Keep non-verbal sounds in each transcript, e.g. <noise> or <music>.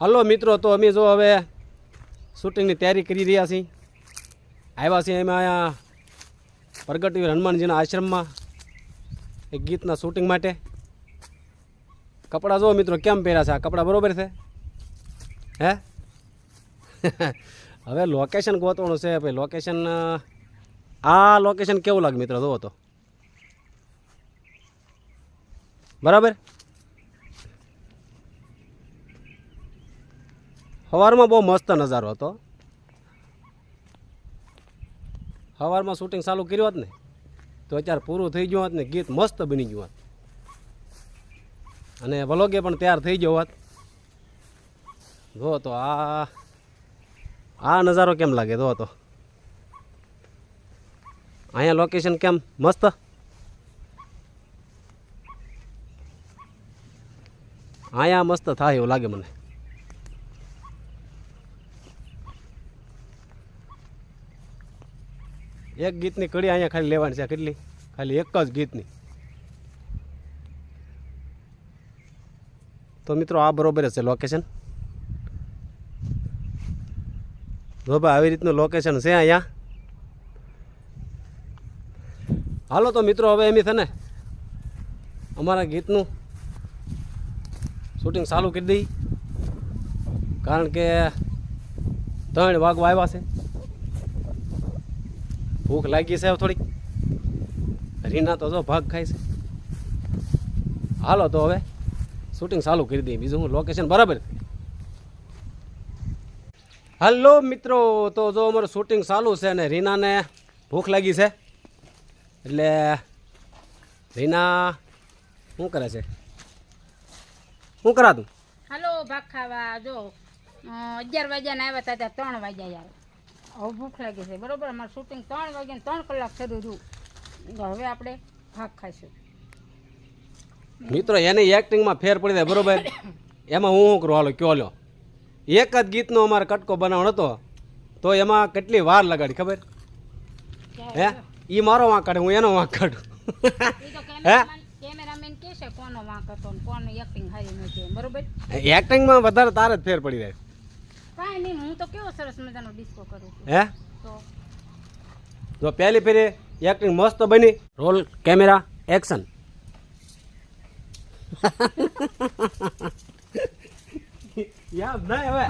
Hello મિત્રો, તો અમે જો હવે શૂટિંગની તૈયારી કરી રહ્યા છીએ. આવ્યા છીએ અમે અહીંયા પ્રગટવીર હનુમાનજીના આશ્રમમાં એક ગીતના શૂટિંગ માટે. કપડાં જુઓ મિત્રો, કેમ પહેર્યા છે? આ કપડાં બરાબર છે? હે? <laughs> હવે લોકેશન ગોતવાનું છે, ભાઈ લોકેશન આ લોકેશન કેવું લાગે મિત્રો, જુઓ તો. બરાબર? સવારમાં બહુ મસ્ત નજારો હતો. સવારમાં શૂટિંગ ચાલુ કર્યું હોત ને, તો અત્યારે પૂરું થઈ ગયું હોત ને, ગીત મસ્ત બની ગયું હોત. અને વલોગે પણ તૈયાર થઈ ગયો હોત. જો તો આ આ નજારો કેમ લાગે? જો તો. અહીંયા લોકેશન કેમ મસ્ત? અહીંયા મસ્ત થાય એવું લાગે મને. એક ગીતની કડી અહીંયા ખાલી લેવાની છે. કેટલી? ખાલી એક જ ગીતની. તો મિત્રો આ બરોબર છે લોકેશન જો ભાઈ આવી રીતનું લોકેશન છે અહીંયા. હાલો તો મિત્રો હવે એમ છે ને અમારા ગીતનું શૂટિંગ ચાલુ કરી દઈ. કારણ કે ત્રણ વાગવા આવ્યા છે. ભૂખ લાગી છે થોડીક. રીના તો જો ભાગ ખાય છે. હાલો તો હવે શૂટિંગ ચાલુ કરી દઈએ. બીજું હું લોકેશન બરાબર? હલો મિત્રો, તો જો અમારું શૂટિંગ ચાલુ છે ને રીનાને ભૂખ લાગી છે. એટલે રીના, શું કરે છે? શું કરાતું? હાલો, ભાગ ખાવા. જો અગિયાર અગિયાર વાગ્યાના આવ્યા હતા ત્રણ વાગ્યા યાર. હવે ભૂખ લાગી છે. બરોબર? અમારું શૂટિંગ ત્રણ વાગ્યા ત્રણ કલાક થયું હતું. હવે આપણે ભાગ ખાઈશું. મિત્રો એની એક્ટિંગમાં ફેર પડી જાય બરોબર? એમાં હું શું કરું? હાલો કયો લો એક જ ગીતનો અમારે કટકો બનાવવાનો હતો. તો એમાં કેટલી વાર લગાડી ખબર? હે? એ મારો વાંક કાઢે હું એનો વાંક કાઢું. હે? કેમેરામેન કહે છે કોનો વાંક હતો ને એક્ટિંગ હારી નથી બરોબર? એક્ટિંગમાં વધારે તારે જ ફેર પડી જાય. કાંઈ નહીં હું તો કેવો સરસ મજાનો ડિસ્કો કરું છું. હે? તો? જો પહેલી ફેરે એક્ટિંગ મસ્ત બની. રોલ કેમેરા એક્શન યાદ નહીં હવે.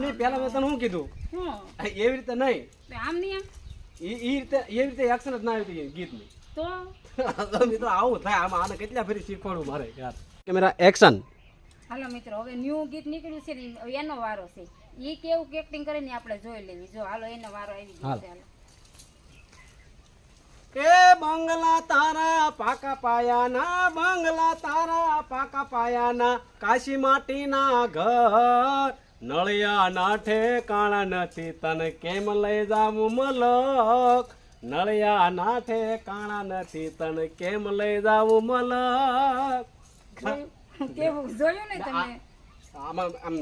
નહીં પહેલા મેં તને શું કીધું? એવી રીતે નહીં. આમ નહીં ઈ રીતે એવી રીતે એક્શન જ ના આવી હતી ગીતની. તો? <laughs> તો મિત્રો આવું થાય આમાં આને કેટલા ફેરી શીખવાડું મારે યાર. કેમેરા એક્શન હાલો મિત્રો હવે ન્યૂ ગીત નીકળ્યું છે ને એનો વારો છે. એ કેવું એક્ટિંગ કરે ને આપણે જોઈ લેવી. જો હાલો એનો વારો આવી ગયો છે હાલો. એ બંગલા તારા પાકા પાયાના બંગલા તારા પાકા પાયાના કાશી માટીના ઘર નળિયા ના ઠેકાણા નથી તને કેમ લઈ જાવું મલક? નળિયા ના ઠેકાણા નથી તને કેમ લઈ જાવું મલક? <laughs> કેવું જોયું ને તમે? આમાં આમ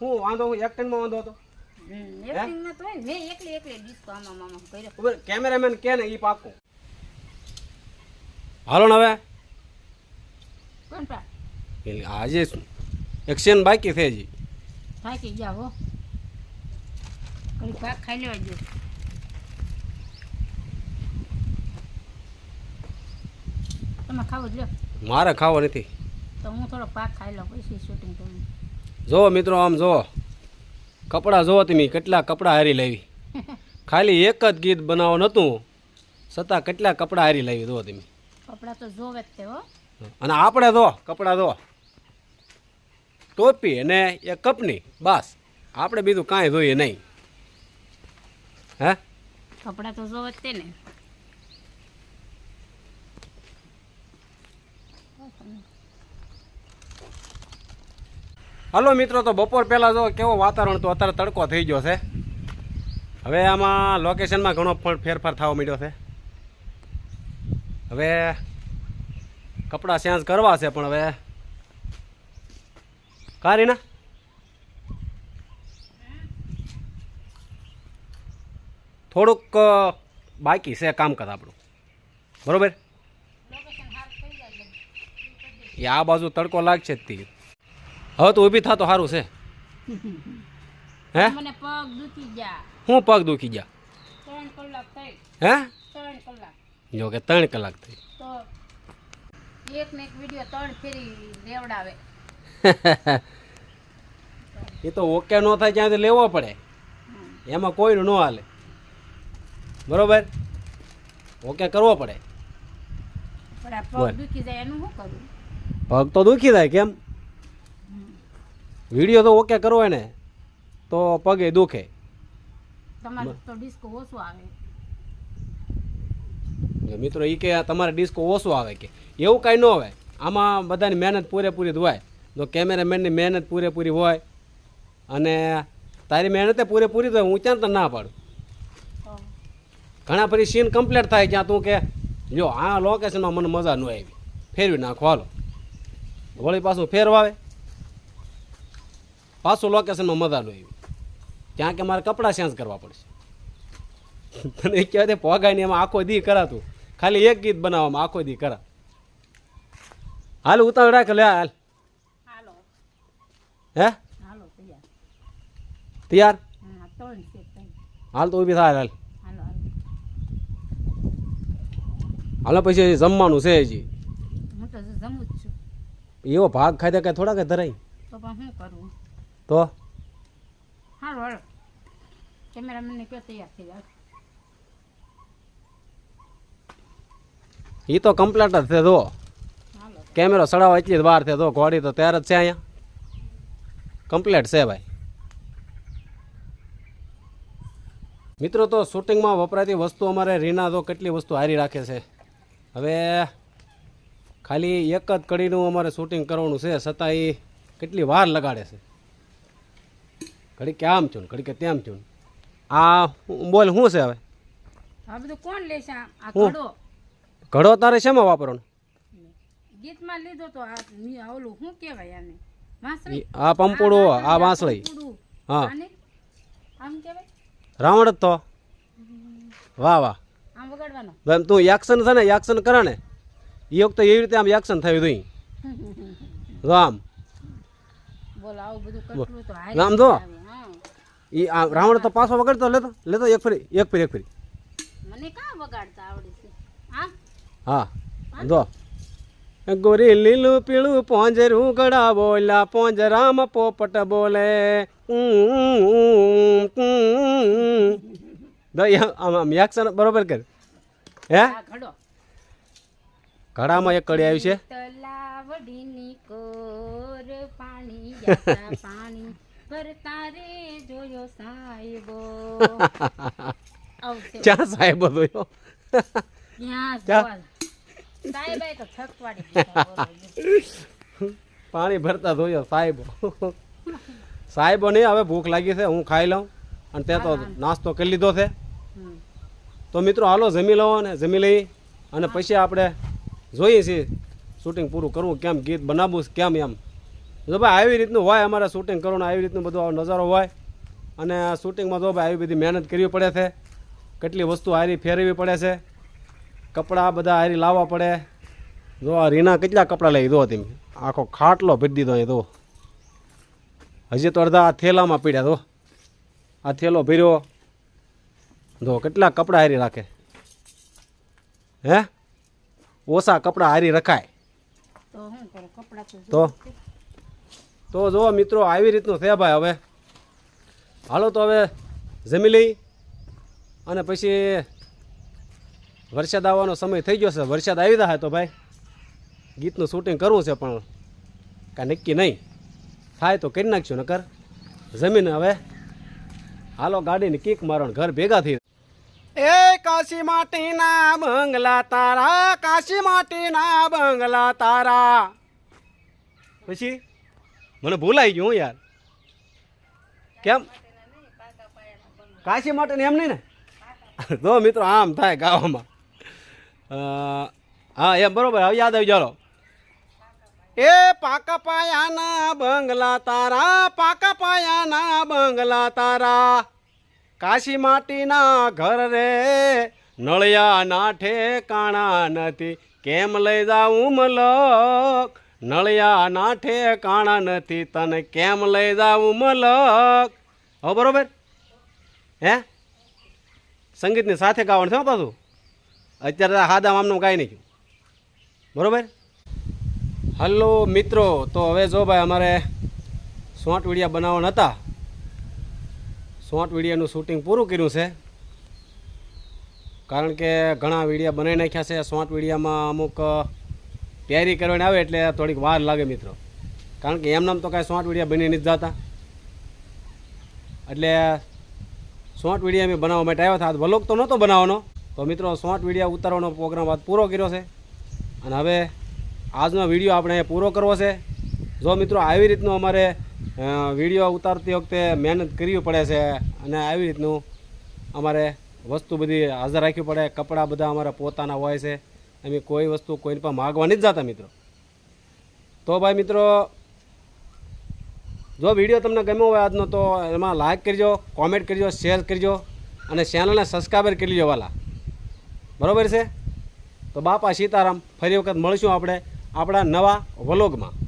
હું વાંધો હું એક્ટિંગમાં વાંધો હતો. એક્ટિંગ તો મેં એકલી એકલી ડિસ્કો આમાં મામા કર્યો. કેમેરામેન કે ને ઈ પાકું હાલો હવે. કોણ પા? આજે એક્શન બાકી છે હજી. થાકી ગયા હો. કઈ પાક ખાઈ લેવા જો તમે ખાવો જ લ્યો. મારે ખાવો નથી. તો હું થોડો પાક ખાઈ લઉં પછી શૂટિંગ કરું. જો મિત્રો આમ જો કપડાં જો તમે કેટલા કપડાં હારી લાવી. <laughs> ખાલી એક જ ગીત બનાવવાનું નહોતું છતાં કેટલા કપડાં હારી લાવી જો તમે. કપડાં તો જોવે જ તે હો. અને આપણે દો કપડાં દો ટોપી અને એક કપની બસ. આપણે બીજું કાંઈ જોઈએ નહીં. હે? કપડાં તો જોવે જ તે ને. હલો મિત્રો તો બપોર પહેલાં જો કેવો વાતાવરણ તો અત્યારે તડકો થઈ ગયો છે. હવે આમાં લોકેશનમાં ઘણો પણ ફેરફાર થવા માંડ્યો છે. હવે કપડાં ચેન્જ કરવા છે પણ હવે કારી ના થોડુંક બાકી છે કામકાજ આપણું. બરોબર? એ આ બાજુ તડકો લાગશે જ તે. હવે તો ઊભી થા તો સારું છે. હે? મને પગ દુખી ગયા. હું પગ દુખી ગયા? ત્રણ કલાક થઈ. હે? ત્રણ કલાક. જો કે ત્રણ કલાક થઈ. તો એક ને એક વિડિયો ત્રણ ફેરી લેવડાવે. <laughs> એ તો ઓકે ન થાય ત્યાંથી લેવો પડે. એમાં કોઈનું ન હાલે. બરોબર? ઓકે કરવો પડે. પગ દુખી જાય એનું શું કરવું પગ તો દુખી થાય કેમ? વીડિયો તો ઓકે કરો ને તો પગે દુખે. તમારું તો ડિસ્કો ઓછું આવે. મિત્રો એ કે તમારે ડિસ્કો ઓછો આવે કે. એવું કાંઈ ન હોય. આમાં બધાની મહેનત પૂરેપૂરી હોય. જો કેમેરામેનની મહેનત પૂરેપૂરી હોય અને તારી મહેનતે પૂરેપૂરી તો હોય હું ત્યાં તને ના પાડું. ઘણા ફરી સીન કમ્પ્લીટ થાય ત્યાં તું કે જો આ લોકેશનમાં મને મજા ન આવી. ફેરવી નાખો હાલો. વળી પાછું ફેરવા આવે પાછું લોકેશનમાં ન આવી. ત્યાં કે મારે કપડાં ચેન્જ કરવા પડશે. તને કહેવાય તે પોગાઈને એમાં આખો દી કરાતું. ખાલી એક ગીત બનાવવામાં આખો દી કરા. હાલ ઉતાવળ રાખ લે હાલ. હાલો. હે? તૈયાર. હાલ તો ઊભી થાય હાલ. હાલો પછી જમવાનું છે હજી. એવો ભાગ ખાધે કઈ થોડા કાંઈ ધરાય? તો પણ શું કરવું તો? હાલો હાલો કેમેરામેનને કયો તૈયાર થઈ જાય એ તો કમ્પ્લેટ જ છે જો. કેમેરો સડાવવા એટલી જ વાર છે જો. ઘોડી તો ત્યારે જ છે અહીંયા. કમ્પ્લેટ છે ભાઈ. મિત્રો તો શૂટિંગમાં વપરાતી વસ્તુ અમારે રીના તો કેટલી વસ્તુ હારી રાખે છે. હવે ખાલી એક જ કડીનું અમારે શૂટિંગ કરવાનું છે છતાં એ કેટલી વાર લગાડે છે. ઘડી કે આમ થયું ને ઘડી કે તેમ થયું આ બોલ શું છે હવે? આ બધું કોણ લેશે આ આ ઘડો. ઘડો તારે શેમાં વાપરવાનો? ગીતમાં લીધો તો આ ઓલું શું કહેવાય આને? વાંસળી? આ પંપોડો આ વાંસળી હા. આમ કહેવાય? રાવણ જ તો. વાહ વાહ. આમ વગાડવાનો. એમ તું એક્શન છે ને કરે ને. એ વખતે એવી રીતે આમ એક્શન થયું જો <laughs> આમ. બોલ આવું બધું કરવું તો હારી જો. એ આ રાવણ તો પાછો વગાડતો લેતો લેતો એક ફરી એક ફરી એક ફરી. મને કા વગાડતા આવડે છે? હા? હા જો. ગોરી લીલું પીળું પોંજરું ગળા બોલા પોંજરામાં પોપટ બોલે. આમ એક્શન બરોબર કર. હે? ઘડામાં એક કડી આવી છે. તલાવડીની કોર પાણી પાણી. રે જોયો સાહેબો. ચા જોયો. પાણી ભરતા જોયો સાહેબ. સાહેબો નહીં હવે ભૂખ લાગી છે હું ખાઈ લઉં. અને તે તો નાસ્તો કરી લીધો છે. તો મિત્રો હાલો જમી લવો ને જમી લઈ. અને પછી આપણે જોઈએ છીએ શૂટિંગ પૂરું કરવું કેમ ગીત બનાવવું કેમ એમ. જો ભાઈ આવી રીતનું હોય અમારે શૂટિંગ કરવાનું આવી રીતનું બધું નજારો હોય. અને આ શૂટિંગમાં જો ભાઈ આવી બધી મહેનત કરવી પડે છે. કેટલી વસ્તુ હારી ફેરવી પડે છે. કપડાં બધા હારી લાવવા પડે. જો આ રીના કેટલા કપડાં લઈ દો તમે આખો ખાટલો ભરી દીધો અહીં તો. હજી તો અડધા આ થેલામાં પીડ્યા તો. આ થેલો ભર્યો. જો કેટલા કપડાં હારી રાખે. હે? ઓછા કપડાં હારી રખાય. તો તો તો મિત્રો આવી રીતનું થયા ભાઈ હવે. હાલો તો હવે જમી લઈ અને પછી વરસાદ આવવાનો સમય થઈ ગયો છે. વરસાદ આવી જાય તો ભાઈ ગીતનું શૂટિંગ કરવું છે પણ કાંઈ નક્કી નહીં. થાય તો કરી નાખશું નકર જમીન હવે હાલો ગાડીની કિક મારો ઘર ભેગા થઈ એ કાશી માટીના બંગલા તારા કાશી માટીના બંગલા તારા. પછી? મને ભૂલાઈ ગયું યાર. કેમ? કાશી માટે એમ નહીં ને? <laughs> જો મિત્રો આમ થાય ગાવામાં. હા, એમ બરોબર, હવે યાદ આવી ચાલો એ પાકા પાયાના બંગલા તારા, પાકા પાયાના બંગલા તારા. કાશી માટીના ઘર રે નળિયા ના ઠેકાણા નથી. કેમ લઈ જાઉં મલક? નળિયા નાઠે કાણા નથી, તને કેમ લઈ જાવું મલક? હો, બરોબર? હે? સંગીતની સાથે ગાવાનું છે પાછું. અત્યારે હાદા આમનું કાંઈ નહીં બરોબર? હલો, મિત્રો. તો હવે જો ભાઈ, અમારે શોર્ટ વિડીયા બનાવવાના હતા. શોર્ટ વિડીયાનું શૂટિંગ પૂરું કર્યું છે. કારણ કે ઘણા વિડીયા બનાવી નાખ્યા છે. શોર્ટ વિડીયામાં અમુક તૈયારી કરવાની આવે એટલે થોડીક વાર લાગે મિત્રો. કારણ કે એમનામ તો કાંઈ સોંઠ વીડિયા બની નથી જતા. એટલે સોંઠ વીડિયા અમે બનાવવા માટે આવ્યા હતા. વલોગ તો નહોતો બનાવવાનો. તો મિત્રો સોંઠ વીડિયા ઉતારવાનો પ્રોગ્રામ આજ પૂરો કર્યો છે. અને હવે આજનો વીડિયો આપણે પૂરો કરવો છે. જો મિત્રો આવી રીતનું અમારે વીડિયો ઉતારતી વખતે મહેનત કરવી પડે છે અને આવી રીતનું અમારે વસ્તુ બધી હાજર રાખવી પડે. કપડાં બધા અમારા પોતાના હોય છે. અમે કોઈ વસ્તુ કોઈને પણ માગવાની જ જતા મિત્રો. તો ભાઈ મિત્રો, જો વીડિયો તમને ગમ્યો હોય આજનો, તો એમાં લાઇક કરજો કોમેન્ટ કરજો શેર કરજો, અને ચેનલને સબસ્ક્રાઈબર કરી લેજો વાલા. બરોબર છે? તો બાપા સીતારામ, ફરી વખત મળીશું આપણે આપણા નવા વ્લોગમાં